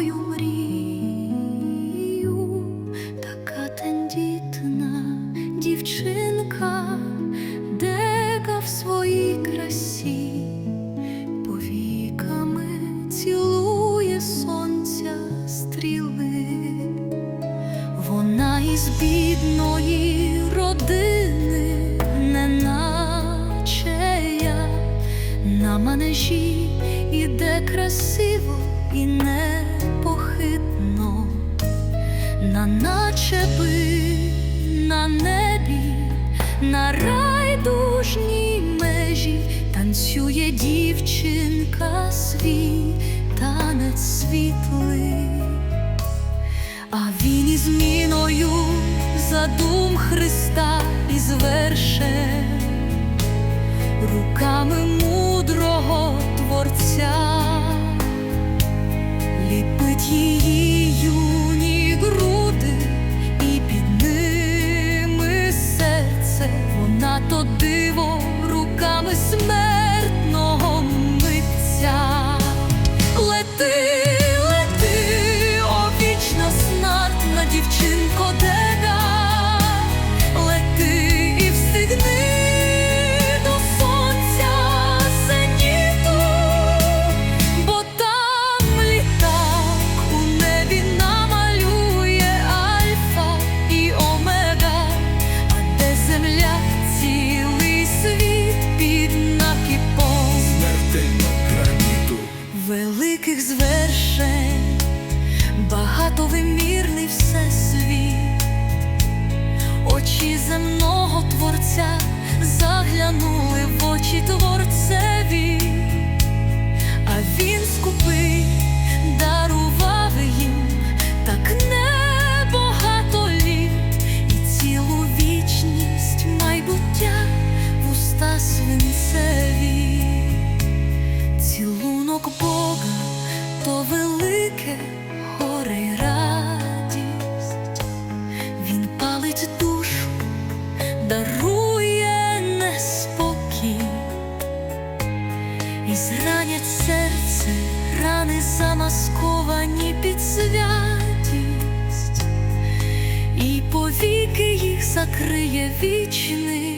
свою мрію, така тендітна дівчинка, дека в своїй красі, повіками цілує сонця стріли. Вона із бідної родини, неначе я. На манежі іде красиво і непохитно, на наче би на небі, на райдужній межі танцює дівчинка свій танець світлий. А він із міною задум Христа і зверше руками великих звершень, багатовимірний всесвіт, очі земного творця заглянули в очі творцеві, а він скупий і зранять серце, рани замасковані під святість, і повіки їх закриє вічний.